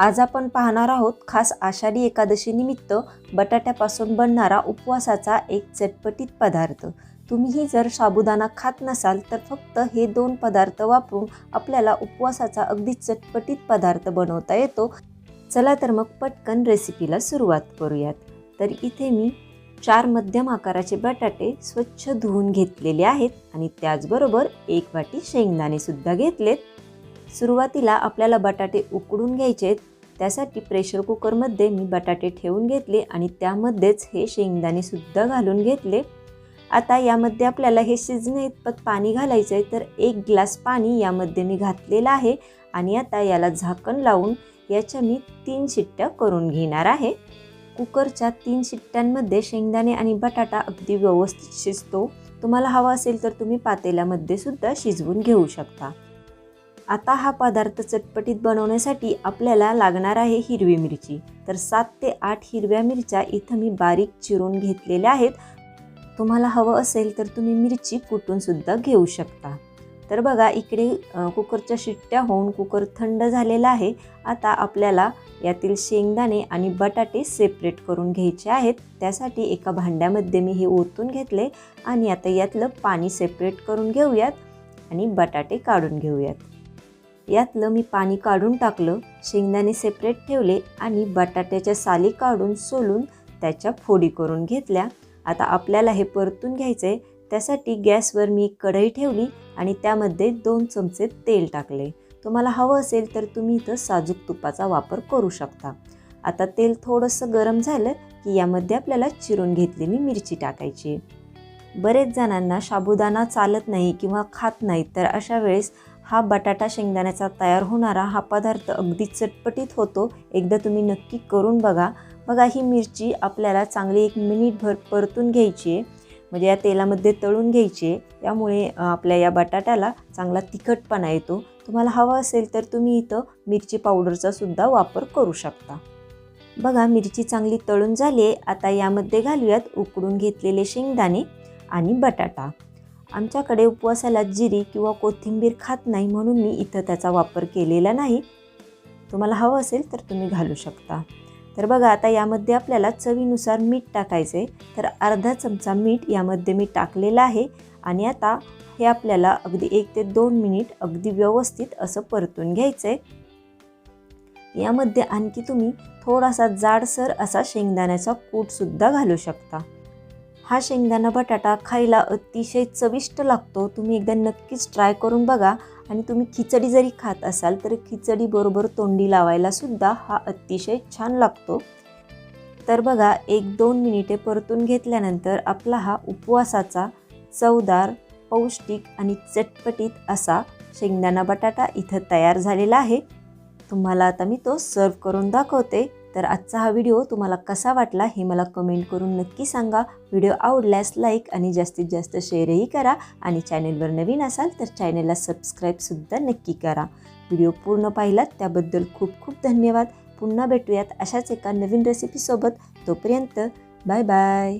आज आपण पाहणार आहोत खास आषाढी एकादशीनिमित्त बटाट्यापासून बनणारा उपवासाचा एक चटपटीत पदार्थ. तुम्हीही जर साबुदाणा खात नसाल तर फक्त हे दोन पदार्थ वापरून आपल्याला उपवासाचा अगदी चटपटीत पदार्थ बनवता येतो. चला तर मग पटकन रेसिपीला सुरुवात करूयात. तर इथे मी चार मध्यम आकाराचे बटाटे स्वच्छ धुवून घेतलेले आहेत आणि त्याचबरोबर एक वाटी शेंगदाणेसुद्धा घेतलेत. सुरुवातीला आपल्याला बटाटे उकडून घ्यायचे आहेत. त्यासाठी प्रेशर कुकरमध्ये मी बटाटे ठेवून घेतले आणि त्यामध्येच हे शेंगदाणे सुद्धा घालून घेतले. आता यामध्ये आपल्याला हे शिजणे इतपत पाणी घालायचं आहे तर एक ग्लास पाणी यामध्ये मी घातलेलं आहे आणि आता याला झाकण लावून याच्या मी तीन शिट्ट्या करून घेणार आहे. कुकरच्या तीन शिट्ट्यांमध्ये शेंगदाणे आणि बटाटा अगदी व्यवस्थित शिजतो. तुम्हाला हवा असेल तर तुम्ही पातेल्यामध्ये सुद्धा शिजवून घेऊ शकता. आता हा पदार्थ चटपटीत बनवण्यासाठी आपल्याला लागणार आहे हिरवी मिरची. तर सात ते आठ हिरव्या मिरच्या इथं मी बारीक चिरून घेतलेल्या आहेत. तुम्हाला हवं असेल तर तुम्ही मिरची कुटूनसुद्धा घेऊ शकता. तर बघा इकडे कुकरच्या शिट्ट्या होऊन कुकर थंड झालेला आहे. आता आपल्याला यातील शेंगदाणे आणि बटाटे सेपरेट करून घ्यायचे आहेत. त्यासाठी एका भांड्यामध्ये मी हे ओतून घेतले आणि आता यातलं पाणी सेपरेट करून घेऊयात आणि बटाटे काढून घेऊयात. यातलं मी पाणी काढून टाकलं शेंगदाणे सेपरेट ठेवले आणि बटाट्याच्या साली काढून सोलून त्याच्या फोडी करून घेतल्या. आता आपल्याला हे परतून घ्यायचं आहे त्यासाठी गॅसवर मी एक कढई ठेवली आणि त्यामध्ये दोन चमचे तेल टाकले. तुम्हाला हवं असेल तर तुम्ही इथं साजूक तुपाचा वापर करू शकता. आता तेल थोडंसं गरम झालं की यामध्ये आपल्याला चिरून घेतलेली मिरची टाकायची. बरेच जणांना साबुदाणा चालत नाही किंवा खात नाही तर अशा वेळेस हा बटाटा शेंगदाण्याचा तयार होणारा हा पदार्थ अगदी चटपटीत होतो. एकदा तुम्ही नक्की करून बघा. बघा ही मिरची आपल्याला चांगली एक मिनिटभर परतून घ्यायची आहे. म्हणजे या तेलामध्ये तळून घ्यायची आहे. त्यामुळे आपल्या या बटाट्याला चांगला तिखटपणा येतो. तुम्हाला हवा असेल तर तुम्ही इथं मिरची पावडरचा सुद्धा वापर करू शकता. बघा मिरची चांगली तळून झाली आहे. आता यामध्ये घालूयात उकडून घेतलेले शेंगदाणे आणि बटाटा. आमच्याकडे उपवासाला जिरी किंवा कोथिंबीर खात नाही म्हणून मी इथं त्याचा वापर केलेला नाही. तुम्हाला हवं असेल तर तुम्ही घालू शकता. तर बघा आता यामध्ये आपल्याला चवीनुसार मीठ टाकायचं आहे तर अर्धा चमचा मीठ यामध्ये मी टाकलेलं आहे आणि आता हे आपल्याला अगदी एक ते दोन मिनिट अगदी व्यवस्थित असं परतून घ्यायचं आहे यामध्ये आणखी तुम्ही थोडासा जाडसर असा शेंगदाण्याचा कूटसुद्धा घालू शकता. हा शेंगदाणा बटाटा खायला अतिशय चविष्ट लागतो. तुम्ही एकदा नक्कीच ट्राय करून बघा. आणि तुम्ही खिचडी जरी खात असाल तर खिचडीबरोबर तोंडी लावायला सुद्धा हा अतिशय छान लागतो. तर बघा एक दोन मिनिटे परतून घेतल्यानंतर आपला हा उपवासाचा चवदार पौष्टिक आणि चटपटीत असा शेंगदाणा बटाटा इथं तयार झालेला आहे. तुम्हाला आता मी तो सर्व करून दाखवते. तर आजचा हा व्हिडिओ तुम्हाला कसा वाटला हे मला कमेंट करून नक्की सांगा. व्हिडिओ आवडल्यास लाईक आणि जास्तीत जास्त शेअरही करा आणि चॅनेलवर नवीन असाल तर चॅनेलला सबस्क्राईबसुद्धा नक्की करा. व्हिडिओ पूर्ण पाहिलात त्याबद्दल खूप खूप धन्यवाद. पुन्हा भेटूयात अशाच एका नवीन रेसिपीसोबत तोपर्यंत बाय बाय